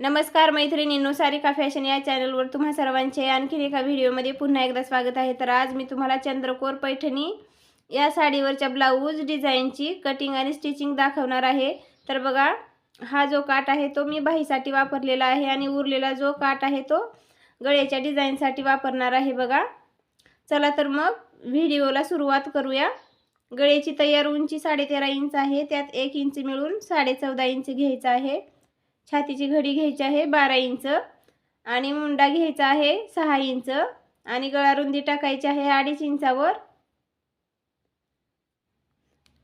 नमस्कार मैत्रिणींनो सारिका फॅशन या चॅनलवर तुम्हा सर्वांचे आणखीन एका व्हिडिओमध्ये पुन्हा एकदा स्वागत आहे. तर आज मी तुम्हाला चंद्रकोर पैठणी या साडीवरच्या ब्लाऊज डिझाईनची कटिंग आणि स्टिचिंग दाखवणार आहे. तर बघा हा जो काट आहे तो मी बाहीसाठी वापरलेला आहे आणि उरलेला जो काट आहे तो गळ्याच्या डिझाईनसाठी वापरणार आहे बघा. चला तर मग व्हिडिओला सुरुवात करूया. गळ्याची तयार उंची साडेतेरा इंच आहे त्यात एक इंच मिळून साडेचौदा इंच घ्यायचं आहे. छातीची घडी घ्यायची आहे बारा इंच आणि मुंडा घ्यायचा आहे सहा इंच आणि गळा रुंदी टाकायची आहे अडीच इंचावर.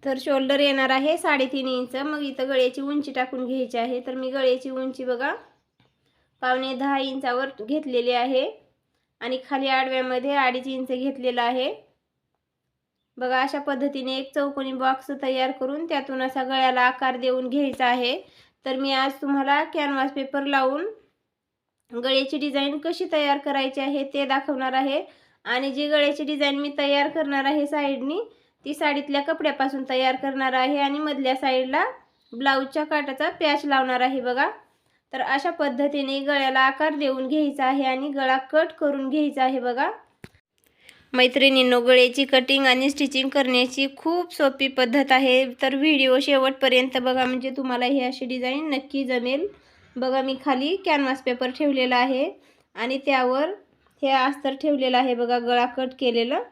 तर शोल्डर येणार आहे साडेतीन इंच. मग इथं गळ्याची उंची टाकून घ्यायची आहे. तर मी गळ्याची उंची बघा पावणे दहा इंचावर घेतलेली आहे आणि खाली आडव्यामध्ये अडीच इंच घेतलेला आहे. बघा अशा पद्धतीने एक चौकोनी बॉक्स तयार करून त्यातून असा गळ्याला आकार देऊन घ्यायचा आहे. तर मी आज तुम्हाला कॅनव्हास पेपर लावून गळ्याची डिझाईन कशी तयार करायची आहे ते दाखवणार आहे. आणि जी गळ्याची डिझाईन मी तयार करणार आहे साईडनी ती साडीतल्या कपड्यापासून तयार करणार आहे आणि मधल्या साईडला ब्लाऊजच्या काटाचा पॅच लावणार आहे बघा. तर अशा पद्धतीने गळ्याला आकार देऊन घ्यायचा आहे आणि गळा कट करून घ्यायचा आहे बघा. मैत्रिणींनो गळ्याची कटिंग आणि स्टिचिंग करण्याची खूप सोपी पद्धत आहे. तर व्हिडिओ शेवटपर्यंत बघा म्हणजे तुम्हाला ही अशी डिझाईन नक्की जमेल. बघा मी खाली कॅनव्हास पेपर ठेवलेला आहे आणि त्यावर हे अस्तर ठेवलेलं आहे. बघा गळा कट केलेलं.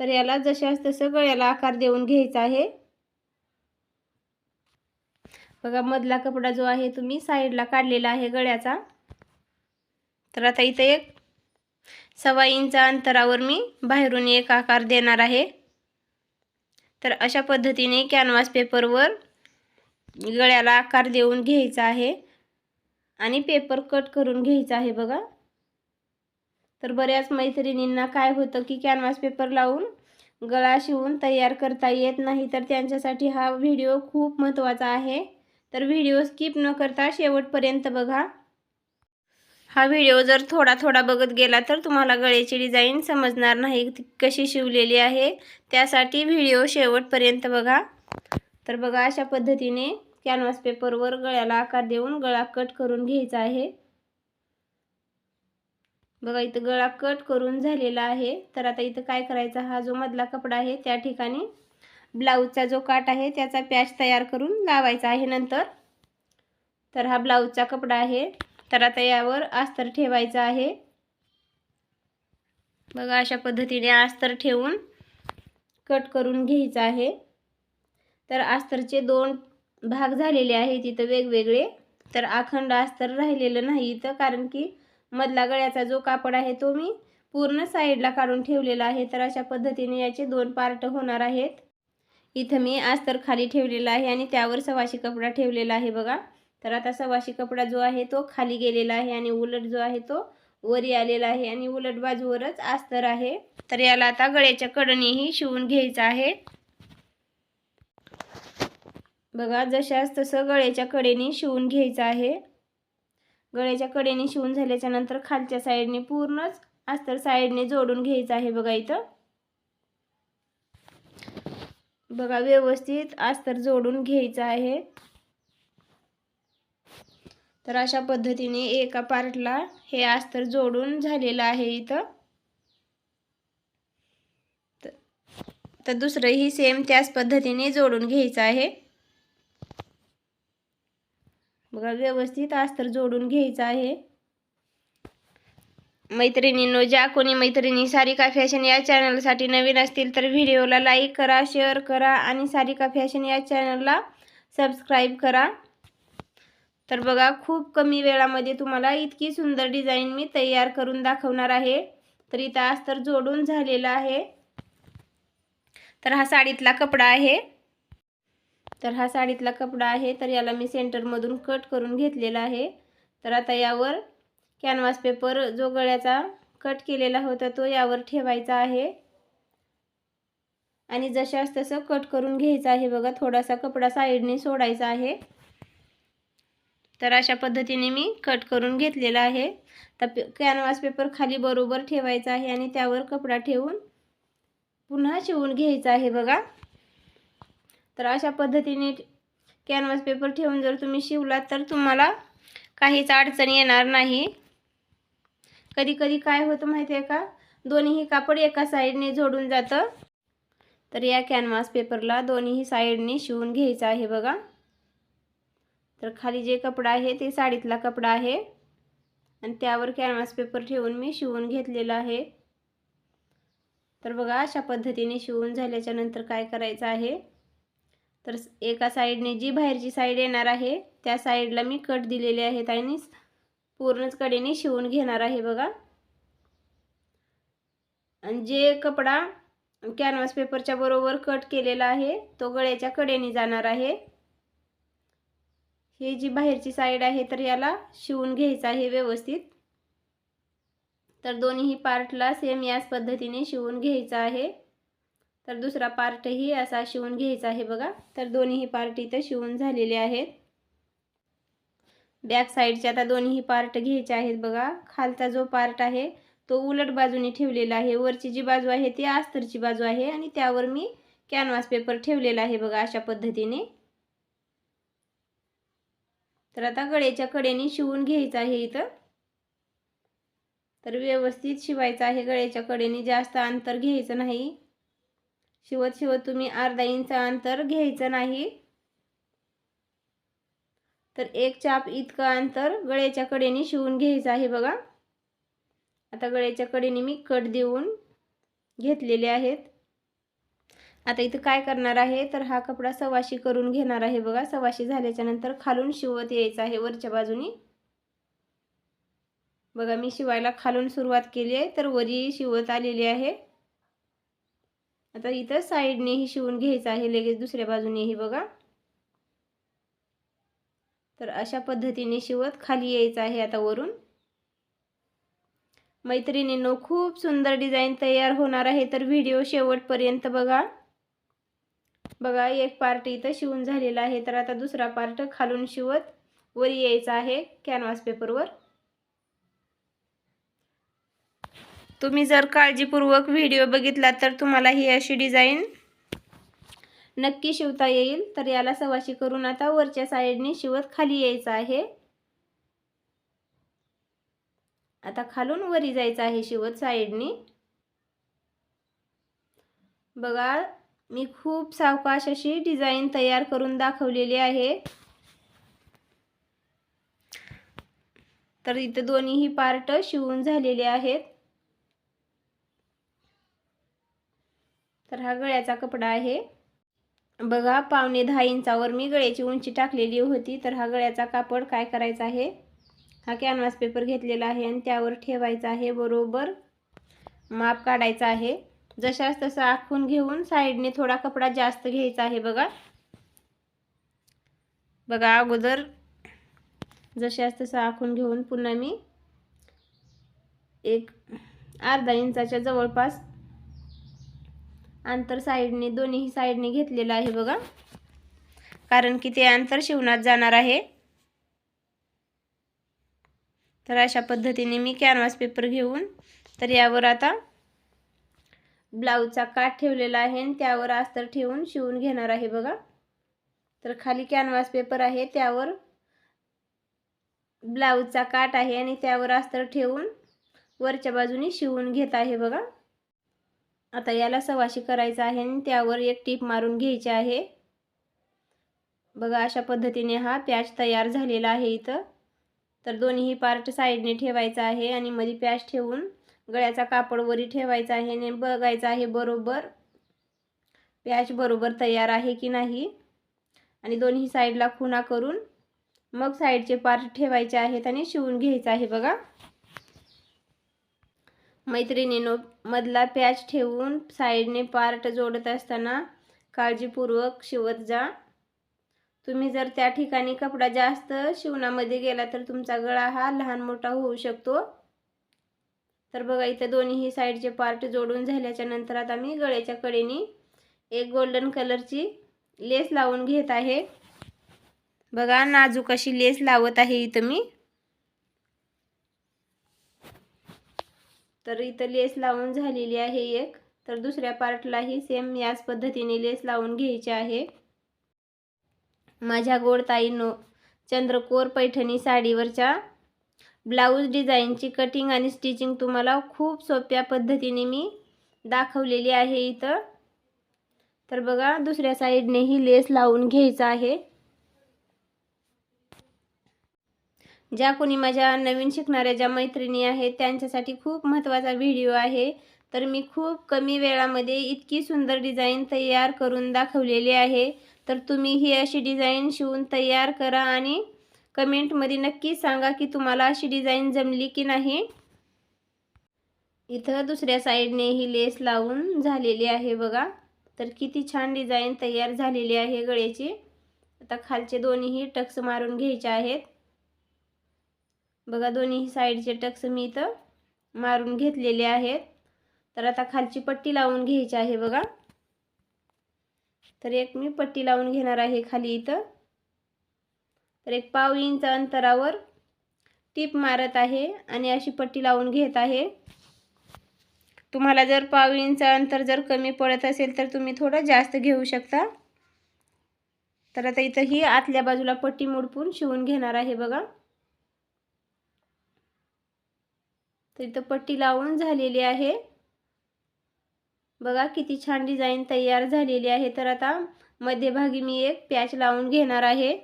तर याला जशाच तसं गळ्याला आकार देऊन घ्यायचा आहे. बघा मधला कपडा जो आहे तुम्ही साईडला काढलेला आहे गळ्याचा. तर आता इथं एक सव्वा इंच अंतरावर मी बाहेरून एक आकार देणार आहे. तर अशा पद्धतीने कॅनव्हास पेपरवर गळ्याला आकार देऊन घ्यायचा आहे. आणि पेपर कट करून घ्यायचा आहे बघा. तर बऱ्याच मैत्रिणींना काय होतं की कॅनव्हास पेपर लावून गळा शिवून तयार करता येत नाही तर त्यांच्यासाठी हा व्हिडिओ खूप महत्त्वाचा आहे. तर व्हिडिओ स्किप न करता शेवटपर्यंत बघा. हा व्हिडिओ जर थोडा थोडा बघत गेला तर तुम्हाला गळ्याची डिझाईन समजणार नाही कशी शिवलेली आहे त्यासाठी व्हिडिओ शेवटपर्यंत बघा. तर बघा अशा पद्धतीने कॅनव्हास पेपरवर गळ्याला आकार देऊन गळा कट करून घ्यायचा आहे. बघा इथं गळा कट करून झालेला आहे. तर आता इथं काय करायचा? हा जो मधला कपडा आहे त्या ठिकाणी ब्लाऊजचा जो काट आहे त्याचा पॅच तयार करून लावायचा आहे नंतर. तर हा ब्लाऊजचा कपडा आहे. तर आता यावर अस्तर ठेवायचं आहे. बघा अशा पद्धतीने अस्तर ठेवून कट करून घ्यायचं आहे. तर अस्तरचे दोन भाग झालेले आहेत इथं वेगवेगळे. तर अखंड अस्तर राहिलेलं नाही इथं कारण की मधला गळ्याचा जो कापड आहे तो मी पूर्ण साईडला काढून ठेवलेला आहे. तर अशा पद्धतीने याचे दोन पार्ट होणार आहेत. इथं मी अस्तर खाली ठेवलेला आहे आणि त्यावर सवाशी कपडा ठेवलेला आहे बघा. तर आता सवाशी कपडा जो आहे तो खाली गेलेला आहे आणि उलट जो आहे तो वरी आलेला आहे आणि उलट बाजूवरच अस्तर आहे. तर याला आता गळ्याच्या कडणीही शिवून घ्यायचं आहे. बघा जशाच तसं गळ्याच्या कडेने शिवून घ्यायचं आहे. गळ्याच्या कडेने शिवून झाल्याच्यानंतर खालच्या साईडने पूर्णच अस्तर साईडने जोडून घ्यायचं आहे बघा इथं. बघा व्यवस्थित अस्तर जोडून घ्यायचं आहे. तर अशा पद्धतीने एका पार्टला हे अस्तर जोडून झालेलं आहे इथं. तर दुसरंही सेम त्याच पद्धतीने जोडून घ्यायचं आहे. बघा व्यवस्थित अस्तर जोडून घ्यायचं आहे. मैत्रिणींनो ज्या कोणी मैत्रिणी सारिका फॅशन या चॅनलसाठी नवीन असतील तर व्हिडिओला लाईक करा शेअर करा आणि सारिका फॅशन या चॅनलला सबस्क्राईब करा. तर बघा खूप कमी वेळामध्ये तुम्हाला इतकी सुंदर डिझाईन मी तयार करून दाखवणार आहे. तर इथं अस्तर जोडून झालेला आहे. तर हा साडीतला कपडा आहे. तर हा साडीतला कपडा आहे तर याला मी सेंटरमधून कट करून घेतलेला आहे. तर आता यावर कॅनव्हास पेपर जो गळ्याचा कट केलेला होता तो यावर ठेवायचा आहे. आणि जशास तसं कट करून घ्यायचं आहे बघा थोडासा कपडा साईडने सोडायचा आहे. तर अशा पद्धतीने मी कट करून घेतलेला आहे. तर कॅनवास कॅनव्हास पेपर खाली बरोबर ठेवायचा आहे आणि त्यावर कपडा ठेवून पुन्हा शिवून घ्यायचा आहे बघा. तर अशा पद्धतीने कॅनव्हास पेपर ठेवून जर तुम्ही शिवलात तर तुम्हाला काहीच अडचण येणार नाही. कधी कधी काय होतं माहिती आहे का? दोन्हीही कापड एका साईडने जोडून जातं. तर या कॅनव्हास पेपरला दोन्ही साईडने शिवून घ्यायचं आहे बघा. तर खाली जे कपडा आहे ते साडीतला कपडा आहे. आणि त्यावर कॅनव्हास पेपर ठेवून मी शिवून घेतलेला आहे. तर बघा अशा पद्धतीने शिवून झाल्याच्यानंतर काय करायचं आहे? तर एका साईडने जी बाहेरची साईड येणार आहे त्या साईडला मी कट दिलेले आहेत आणि पूर्णच कडेने शिवून घेणार आहे बघा. आणि जे कपडा कॅनव्हास पेपरच्या बरोबर कट केलेला आहे तो गळ्याच्या कडेने जाणार आहे. ही जी बाहेरची साईड आहे तर याला शिवून घ्यायचं आहे व्यवस्थित. तर दोन्ही पार्टला सेम याच पद्धतीने शिवून घ्यायचं आहे. तर दुसरा पार्टही असा शिवून घ्यायचा आहे बघा. तर दोन्ही पार्ट इथं शिवून झालेले आहेत. बॅक साईडचे आता दोन्ही पार्ट घ्यायचे आहेत बघा. खालचा जो पार्ट आहे तो उलट बाजूने ठेवलेला आहे. वरची जी बाजू आहे ती अस्तरची बाजू आहे आणि त्यावर मी कॅनव्हास पेपर ठेवलेला आहे बघा अशा पद्धतीने. तर आता गळ्याच्या कडेने शिवून घ्यायचं आहे इथं. तर व्यवस्थित शिवायचं आहे गळ्याच्या कडेने जास्त अंतर घ्यायचं नाही. शिवत शिवत तुम्ही अर्धा इंच अंतर घ्यायचं नाही. तर एक चाप इतकं अंतर गळ्याच्या कडेने शिवून घ्यायचं आहे बघा. आता गळ्याच्या कडेने मी कट देऊन घेतलेले आहेत. आता इथं काय करणार आहे? तर हा कपडा सवाशी करून घेणार आहे बघा. सवाशी झाल्याच्यानंतर खालून शिवत यायचं आहे वरच्या बाजूनी. बघा मी शिवायला खालून सुरुवात केली आहे तर वरी शिवत आलेली आहे. आता इथं साईडनेही शिवून घ्यायचं आहे लगेच दुसऱ्या बाजूनेही बघा. तर अशा पद्धतीने शिवत खाली यायचं आहे आता वरून. मैत्रिणींनो खूप सुंदर डिझाईन तयार होणार आहे तर व्हिडिओ शेवटपर्यंत बघा. बघा एक पार्ट इथं शिवून झालेला आहे. तर आता दुसरा पार्ट खालून शिवत वरी यायचा आहे कॅनव्हास पेपरवर तुम्ही जर काळजीपूर्वक व्हिडिओ बघितला तर तुम्हाला ही अशी डिझाईन नक्की शिवता येईल. तर याला सवाशी करून आता वरच्या साईडने शिवत खाली यायचं आहे. आता खालून वरी जायचं आहे शिवत साईडनी बघा मी खूप सावकाश अशी डिझाईन तयार करून दाखवलेली आहे. तर इथे दोन्हीही पार्ट शिवून झालेले आहेत. तर हा गळ्याचा कपडा आहे. बघा पावणे दहा इंचावर मी गळ्याची उंची टाकलेली होती. तर हा गळ्याचा कापड काय करायचा आहे? हा कॅनव्हास पेपर घेतलेला आहे आणि त्यावर ठेवायचा आहे बरोबर माप काढायचा आहे. जशास तसं आखून घेऊन साईडने थोडा कपडा जास्त घ्यायचा आहे बघा. बघा अगोदर जशास तसं आखून घेऊन पुन्हा मी एक अर्धा इंचाच्या जवळपास अंतर साईडने दोन्ही साईडने घेतलेलं आहे बघा. कारण की ते अंतर शिवणात जाणार आहे. तर अशा पद्धतीने मी कॅनव्हास पेपर घेऊन तर यावर आता ब्लाऊजचा काठ ठेवलेला आहे आणि त्यावर अस्तर ठेवून शिवून घेणार आहे बघा. तर खाली कॅनव्हास पेपर आहे त्यावर ब्लाऊजचा काठ आहे आणि त्यावर अस्तर ठेवून वरच्या बाजूने शिवून घेत आहे बघा. आता याला सवाशी करायचं आहे आणि त्यावर एक टीप मारून घ्यायची आहे. बघा अशा पद्धतीने हा प्याच तयार झालेला आहे इथं. तर दोन्ही पार्ट साईडने ठेवायचा आहे आणि मध्ये प्याच ठेवून गळ्याचा कापड वरी ठेवायचा आहे आणि बघायचं आहे बरोबर प्याच बरोबर तयार आहे की नाही. आणि दोन्ही साईडला खुणा करून मग साईडचे पार्ट ठेवायचे आहेत आणि शिवून घ्यायचं आहे बघा. मैत्रिणीनो मधला प्याच ठेवून साईडने पार्ट जोडत असताना काळजीपूर्वक शिवत जा. तुम्ही जर त्या ठिकाणी कपडा जास्त शिवणामध्ये गेला तर तुमचा गळा हा लहान मोठा होऊ शकतो. तर बघा इथं दोन्ही साईडचे पार्ट जोडून झाल्याच्यानंतर आता मी गळ्याच्या कडेने एक गोल्डन कलरची लेस लावून घेत आहे. बघा नाजूक अशी लेस लावत आहे इथं मी. तर इथं लेस लावून झालेली आहे एक. तर दुसऱ्या पार्टलाही सेम याच पद्धतीने लेस लावून घ्यायची आहे. माझ्या गोड ताईंनो चंद्रकोर पैठणी साडीवरच्या ब्लाऊज डिझाईनची कटिंग आणि स्टिचिंग तुम्हाला खूप सोप्या पद्धतीने मी दाखवलेली आहे इथं. तर बघा दुसऱ्या साईडनेही लेस लावून घ्यायचा आहे. ज्या कोणी माझ्या नवीन शिकणाऱ्या ज्या मैत्रिणी आहेत त्यांच्यासाठी खूप महत्त्वाचा व्हिडिओ आहे. तर मी खूप कमी वेळामध्ये इतकी सुंदर डिझाईन तयार करून दाखवलेली आहे. तर तुम्ही ही अशी डिझाईन शिवून तयार करा आणि कमेंटमध्ये नक्की सांगा की तुम्हाला अशी डिझाईन जमली की नाही. इथं दुसऱ्या साईडने ही लेस लावून झालेली आहे बघा. तर किती छान डिझाईन तयार झालेली आहे गळ्याची. आता खालचे दोन्हीही टक्स मारून घ्यायचे आहेत. बघा दोन्ही साईडचे टक्स मी इथं मारून घेतलेले आहेत. तर आता खालची पट्टी लावून घ्यायची आहे बघा. तर एक मी पट्टी लावून घेणार आहे खाली इथं. तर एक पाव इंच अंतरावर टीप मारत आहे आणि अशी पट्टी लावून घेत आहे. तुम्हाला जर पाव इंच अंतर जर कमी पडत असेल तर तुम्ही थोडं जास्त घेऊ शकता. तर आता इथं ही आतल्या बाजूला पट्टी मुडपून शिवून घेणार आहे बघा. तर इथं पट्टी लावून झालेली आहे. बघा किती छान डिझाईन तयार झालेली आहे. तर आता मध्यभागी मी एक पॅच लावून घेणार आहे.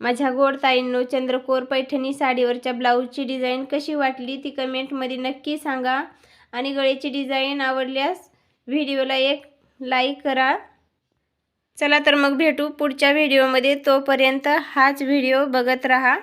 माझ्या गोड ताईंनो चंद्रकोर पैठणी साडीवरच्या ब्लाऊजची डिझाईन कशी वाटली ती कमेंटमध्ये नक्की सांगा. आणि गळ्याची डिझाईन आवडल्यास व्हिडिओला एक लाईक करा. चला तर मग भेटू पुढच्या व्हिडिओमध्ये. तोपर्यंत हाच व्हिडिओ बघत राहा.